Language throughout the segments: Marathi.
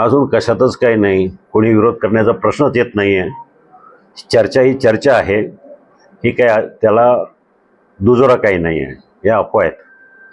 अजून कशातच काही नाही. कोणी विरोध करण्याचा प्रश्नच येत नाही आहे चर्चा ही चर्चा आहे. ही काय त्याला दुजोरा काही नाही आहे या अफवा आहेत.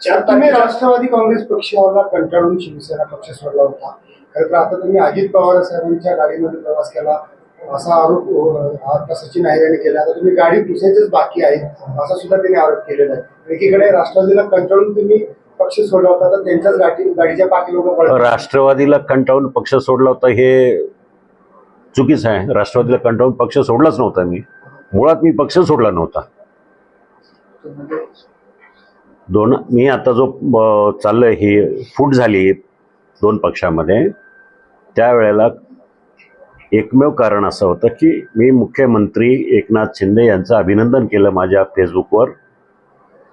चार तुम्ही राष्ट्रवादी काँग्रेस पक्षाला कंटाळून शिवसेना पक्ष सोडला होता. खरं तर आता तुम्ही अजित पवार साहेबांच्या गाडीमध्ये प्रवास केला. असा आरोप आता सचिन यांनी केला. आता तुम्ही गाडी पुसायचीच बाकी आहे असा सुद्धा त्यांनी आरोप केलेला आहे. एकीकडे राष्ट्रवादीला कंटाळून तुम्ही पक्ष सोडला होता तर त्यांच्याच गाडी गाडीच्या पाठी लोक राष्ट्रवादीला कंटाळून पक्ष सोडला होता हे चुकीचं आहे. राष्ट्रवादीला कंटाळून पक्ष सोडलाच नव्हता मी. मुळात मी पक्ष सोडला नव्हता. दोन मी आता जो अ, चाललोय ही फूट झाली दोन पक्षामध्ये त्यावेळेला एकमेव कारण असं होतं की मी मुख्यमंत्री एकनाथ शिंदे यांचं अभिनंदन केलं माझ्या फेसबुकवर.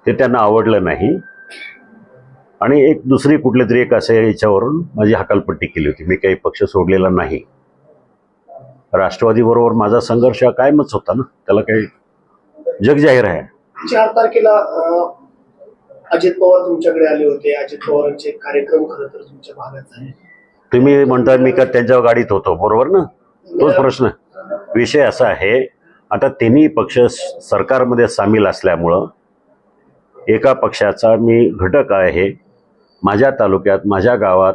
ते त्यांना आवडलं नाही. आणि एक दुसरी कुठली तरी एक असे याच्यावरून माझी हकालपट्टी केली होती. मी काही पक्ष सोडलेला नाही. राष्ट्रवादीबरोबर माझा संघर्ष कायमच होता ना. त्याला काही जग जाहीर आहे. चार तारखेला अजित पवार तुमच्याकडे आले होते. अजित पवारांचे कार्यक्रम खरं तर तुमच्या भागात आहे तुम्ही म्हणता मी का त्यांच्या गाडीत होतो. बरोबर ना? तोच प्रश्न. विषय असा आहे आता तिन्ही पक्ष सरकारमध्ये सामील असल्यामुळं एका पक्षाचा मी घटक आहे. माझ्या तालुक्यात माझ्या गावात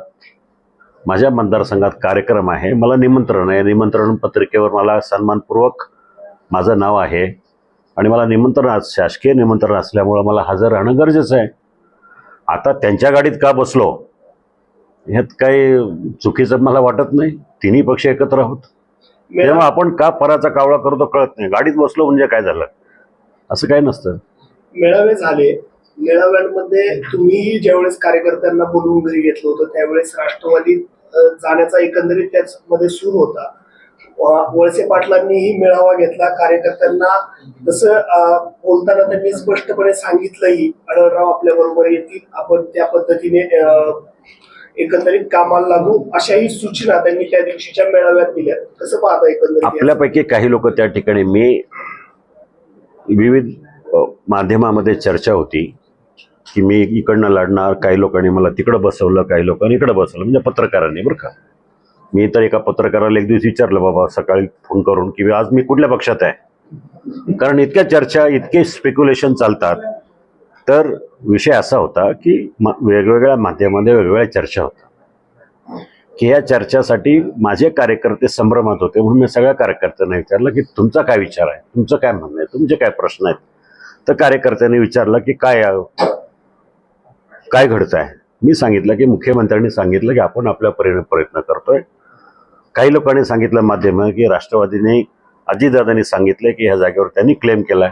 माझ्या मतदारसंघात कार्यक्रम आहे. मला निमंत्रण आहे. निमंत्रण पत्रिकेवर मला सन्मानपूर्वक माझं नाव आहे. आणि मला निमंत्रण आज- शासकीय निमंत्रण असल्यामुळं मला हजर राहणं गरजेचं आहे. आता त्यांच्या गाडीत का बसलो? ह्यात काही चुकीचं मला वाटत नाही. तिन्ही पक्ष एकत्र आहोत. तेव्हा आपण का पराचा कावळा करतो कळत नाही. गाडीत बसलो म्हणजे काय झालं? असं काही नसतं. मेळावे झाले. मेळाव्यांमध्ये तुम्ही ज्यावेळेस कार्यकर्त्यांना बोलवून घरी घेतलं होतं त्यावेळेस राष्ट्रवादी जाण्याचा एकंदरीत त्यामध्ये सूर होता. वळसे पाटलांनीही मेळावा घेतला. कार्यकर्त्यांना तसं बोलताना त्यांनी स्पष्टपणे सांगितलंही आढळराव आपल्या बरोबर येतील. आपण त्या पद्धतीने एकंदरीत कामाला लागू अशाही सूचना त्यांनी त्या दिवशीच्या मेळाव्यात दिल्या. कसं पाहता एकंदरीत आपल्यापैकी काही लोक त्या ठिकाणी मी विविध माध्यमामध्ये चर्चा होती. की मी इकडनं लढणार काही लोकांनी मला तिकडं बसवलं काही लोकांनी इकडं बसवलं म्हणजे पत्रकारांनी बरं का. मी तर एका पत्रकाराला एक दिवस विचारलं बाबा सकाळी फोन करून की आज मी कुठल्या पक्षात आहे? कारण इतक्या चर्चा इतके स्पेक्युलेशन चालतात. तर विषय असा होता की वेगवेगळ्या माध्यमामध्ये वेगवेगळ्या चर्चा होत्या की या चर्चासाठी माझे कार्यकर्ते संभ्रमात होते म्हणून मी सगळ्या कार्यकर्त्यांना विचारलं की तुमचा काय विचार आहे? तुमचं काय म्हणणं आहे? तुमचे काय प्रश्न आहेत? तर कार्यकर्त्यांनी विचारलं की काय काय घडत आहे? मी सांगितलं की मुख्यमंत्र्यांनी सांगितलं की आपण आपल्या परीने प्रयत्न करतोय. काही लोकांनी सांगितलं माध्यम की राष्ट्रवादीने अजितदादांनी सांगितलं की ह्या जागेवर त्यांनी क्लेम केलाय.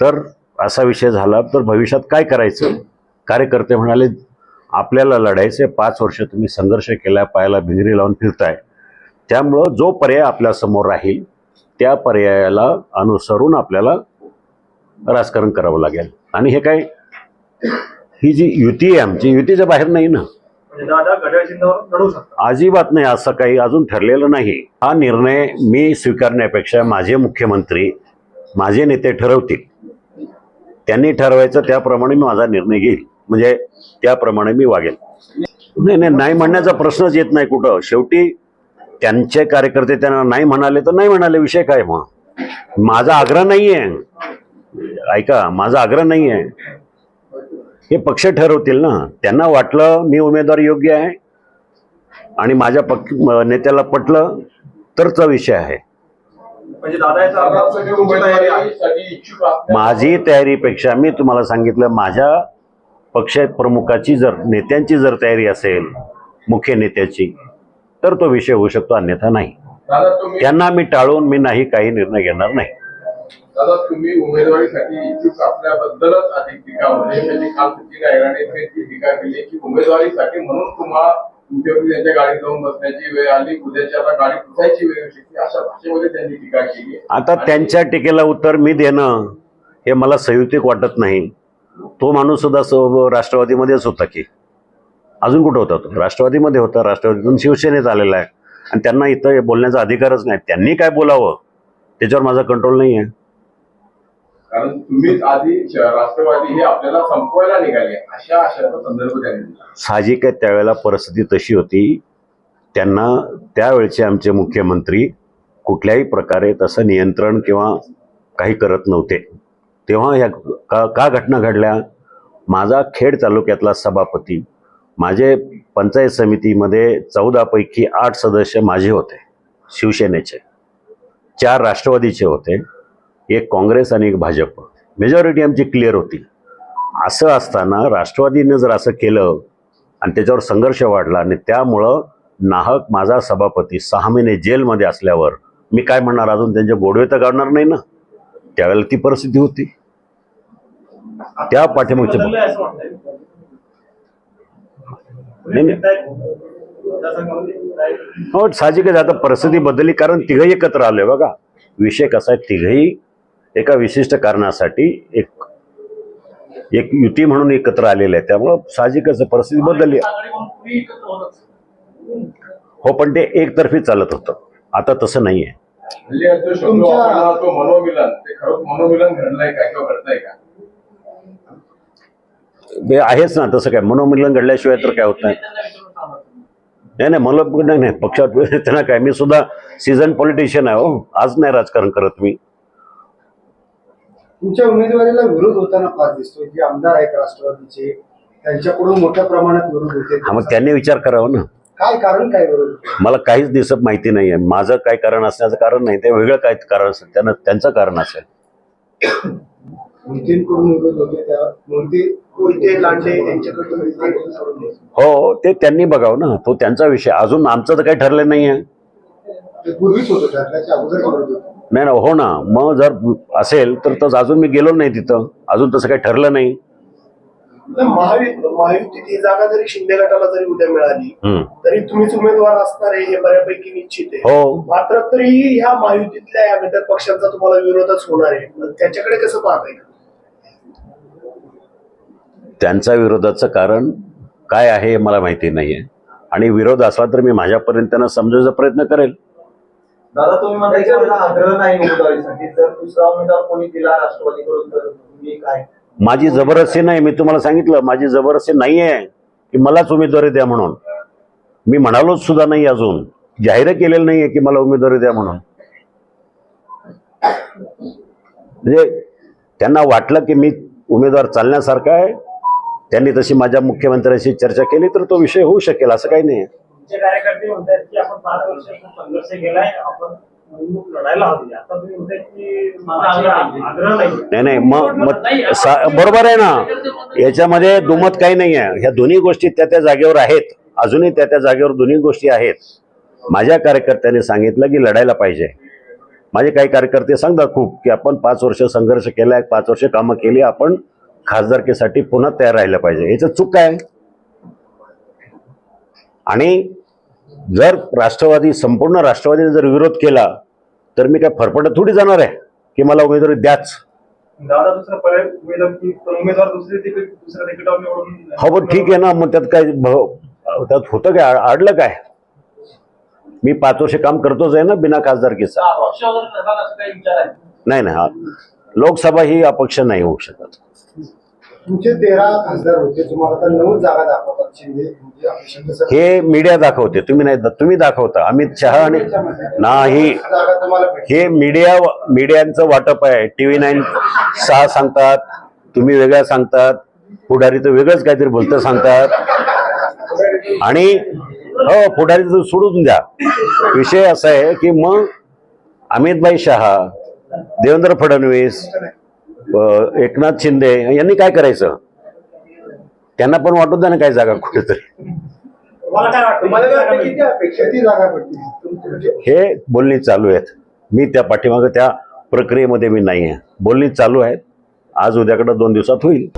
तर असा विषय झाला तर भविष्यात काय करायचं? कार्यकर्ते म्हणाले आपल्याला लढायचे पाच वर्ष तुम्ही संघर्ष केला पायाला भिंगरी लावून फिरताय. त्यामुळं जो पर्याय आपल्यासमोर राहील त्या पर्यायाला अनुसरून आपल्याला राजकारण करावं लागेल. आणि हे काय ही जी युती आहे आमची युतीच्या बाहेर नाही ना. म्हणजे अजिबात नाही असं काही अजून ठरलेलं नाही. हा निर्णय मी स्वीकारण्यापेक्षा माझे मुख्यमंत्री माझे नेते ठरवतील. त्यांनी ठरवायचं त्याप्रमाणे मी माझा निर्णय घेईल. म्हणजे त्याप्रमाणे मी वागेल. नाही नाही नाही म्हणण्याचा प्रश्नच येत नाही कुठं. शेवटी त्यांचे कार्यकर्ते त्यांना नाही म्हणाले तर नाही म्हणाले विषय काय मग? माझा आग्रह नाही आहे ऐका माझा आग्रह नाही आहे हे पक्ष ठरवतील ना त्यांना वाटलं मी उमेदवार योग्य आहे आणि माझ्या पक्ष नेत्याला पटलं तरचा विषय आहे. म्हणजे माझी तयारीपेक्षा मी तुम्हाला सांगितलं माझ्या पक्ष प्रमुखाची जर नेत्यांची जर तयारी असेल मुख्य नेत्याची तर तो विषय होऊ शकतो अन्यथा नाही. त्यांना मी टाळून मी नाही काही निर्णय घेणार नाही. दादा तुम्ही उमेदवारीसाठी इच्छुक असल्याबद्दलच अधिक टीका होते. त्यांनी काल सचिन गायराने ती टीका केली की उमेदवारीसाठी म्हणून तुम्हाला मुख्यमंत्री त्यांच्या गाडीत जाऊन बसण्याची वेळ आली उद्याची आता गाडी पुसायची वेळ येऊ अशा भाषेमध्ये त्यांनी टीका केली. आता त्यांच्या टीकेला उत्तर मी देणं हे मला संयुक्तिक वाटत नाही. तो माणूस सुद्धा राष्ट्रवादीमध्येच होता की. अजून कुठं होता तो? राष्ट्रवादीमध्ये होता राष्ट्रवादीतून शिवसेनेत आलेला आहे. आणि त्यांना इथं बोलण्याचा अधिकारच नाही. त्यांनी काय बोलावं? त्याच्यावर माझा कंट्रोल नाही आहे कारण तुम्हीच आधी राष्ट्रवादी हे आपल्याला संपवायला निघाले. अशा आशाचा संदर्भ त्यांनी दिला. साहजिक आहे त्यावेळेला परिस्थिती तशी होती. त्यांना त्यावेळचे आमचे मुख्यमंत्री कुठल्याही प्रकारे तसं नियंत्रण किंवा काही करत नव्हते. तेव्हा ह्या का का घटना घडल्या? माझा खेड तालुक्यातला सभापती माझे पंचायत समितीमध्ये चौदापैकी आठ सदस्य माझे होते शिवसेनेचे. चार राष्ट्रवादीचे होते. एक काँग्रेस आणि एक भाजप. मेजॉरिटी आमची क्लिअर होती. असं असताना राष्ट्रवादीने जर असं केलं आणि त्याच्यावर संघर्ष वाढला आणि त्यामुळं नाहक माझा सभापती सहा महिने जेलमध्ये असल्यावर मी काय म्हणणार? अजून त्यांचे गोडवे तर काढणार नाही ना? त्यावेळेला ती परिस्थिती होती. त्या पाठीमागचे हो साहजिकच आता परिस्थिती बदलली कारण तिघही एकत्र आले बघा. विषय कसा आहे? तिघही एका विशिष्ट कारणासाठी एक एक युती म्हणून एकत्र आलेले आहे त्यामुळं साहजिकच परिस्थिती बदलली. हो पण ते एकतर्फी चालत होतं. आता तसं नाही आहे म्हणजे हे आहेच ना तसं काय? मनोमिलन घडल्याशिवाय तर काय होत नाही. नाही नाही मला पण नाही. नाही पक्षात त्यांना काय? मी सुद्धा सीझन पॉलिटिशियन आहे हो. आज नाही राजकारण करत मी. तुमच्या उमेदवारीला विरोध होताना फार दिसतोय. जे आमदार आहेत राष्ट्रवादीचे त्यांच्याकडून मोठ्या प्रमाणात विरोध होते हा मग त्यांनी विचार करावा ना. काय कारण काय विरोध? मला काहीच दिसत माहिती नाही आहे माझं काय कारण असण्याचं कारण नाही. ते वेगळं काय कारण असेल? त्यांना त्यांचं कारण असेल. मोदींकडून विरोध होते त्या मोदी कोयते लांडे यांच्याकडून विरोध हो ते त्यांनी बघावं ना. तो त्यांचा विषय. अजून आमचं तर काही ठरलं नाही आहे ते पूर्वीच होतं ठरल्याच्या अगोदर विरोध होते. नाही ना हो ना. मग जर असेल तर तसं अजून मी गेलो नाही तिथं. अजून तसं काही ठरलं नाही. तर महायु महायुतीत ही जागा जरी शिंदे गटाला जरी उद्या मिळाली हम्म. तरी तुम्हीच उमेदवार असणार आहे हे बऱ्यापैकी निश्चित आहे. हो. मात्र तरीही ह्या महायुतीतल्या या घटक पक्षांचा तुम्हाला विरोधच होणार आहे. मग त्याच्याकडे कसं पाहताय? त्यांच्या विरोधाचं कारण काय आहे हे मला माहिती नाही आहे आणि विरोध असला तर मी माझ्यापर्यंत त्यांना समजायचा प्रयत्न करेल. दादा तुम्ही म्हणताय की मला आग्रह नाही उमेदवारीसाठी जर दुसरा उमेदवार कोणी दिला राष्ट्रवादीकडून तर तुम्ही काय? माझी जबरदस्ती नाही. मी तुम्हाला सांगितलं माझी जबरदस्ती नाही आहे की मलाच उमेदवारी द्या म्हणून. मी म्हणालोच सुद्धा नाही अजून. जाहीर केलेलं नाही आहे की मला उमेदवारी द्या म्हणून. म्हणजे त्यांना वाटलं की मी उमेदवार चालण्यासारखा आहे. त्यांनी तशी माझ्या मुख्यमंत्र्यांशी चर्चा केली तर तो विषय होऊ शकेल असं काही नाही तुमचे कार्यकर्ते म्हणतात की आपण पाच वर्ष संघर्ष केलाय आपण नाही. नाही मग बरोबर आहे ना. याच्यामध्ये दुमत काही नाही आहे. ह्या दोन्ही गोष्टी त्या त्या जागेवर आहेत. अजूनही त्या त्या जागेवर दोन्ही गोष्टी आहेत. माझ्या कार्यकर्त्यांनी सांगितलं की लढायला पाहिजे. माझे काही कार्यकर्ते सांगतात खूप की आपण पाच वर्ष संघर्ष केलाय पाच वर्ष कामं केली आपण खासदारकीसाठी पुन्हा तयार राहिलं पाहिजे. याचं चूक काय? आणि जर राष्ट्रवादी संपूर्ण राष्ट्रवादीने जर विरोध केला तर मी काय फरफटत थोडी जाणार आहे? की मला उमेदवारी द्याच? दादा दुसरा पर्याय उमेदवार की- उमेदवार दुसरी तिकीट दुसऱ्या तिकिटावर निवडून हो पण ठीक आहे ना मग त्यात काय भ- त्यात होतं काय? अडलं काय? मी पाच वर्ष काम करतोच आहे ना बिना खासदारकीचा. नाही नाही हा. लोकसभा ही अपक्ष नाही होऊ शकत. तुमचे तेरा खासदार होते तुम्हाला तर नऊ जागा दाखवतात शिंदे म्हणजे. हे मीडिया दाखवते तुम्ही नाही तुम्ही दाखवता. अमित शहा आणि नाही. हे मीडिया मीडियांचं वाटप आहे. टी व्ही नाईन सहा सांगतात तुम्ही वेगळ्या सांगतात पुढारी तर वेगळंच काहीतरी बोलतं सांगतात. आणि हो पुढारी तर सोडून द्या. विषय असा आहे की मग अमितभाई शहा देवेंद्र फडणवीस एकनाथ शिंदे यांनी काय करायचं? त्यांना पण वाटू द्या ना काय जागा कुठेतरी. वाटतं? वाटतं? हे बोलणी चालू आहेत. मी त्या पाठीमागं त्या प्रक्रियेमध्ये मी नाही आहे बोलणी चालू आहेत. आज उद्याकडं दोन दिवसात होईल.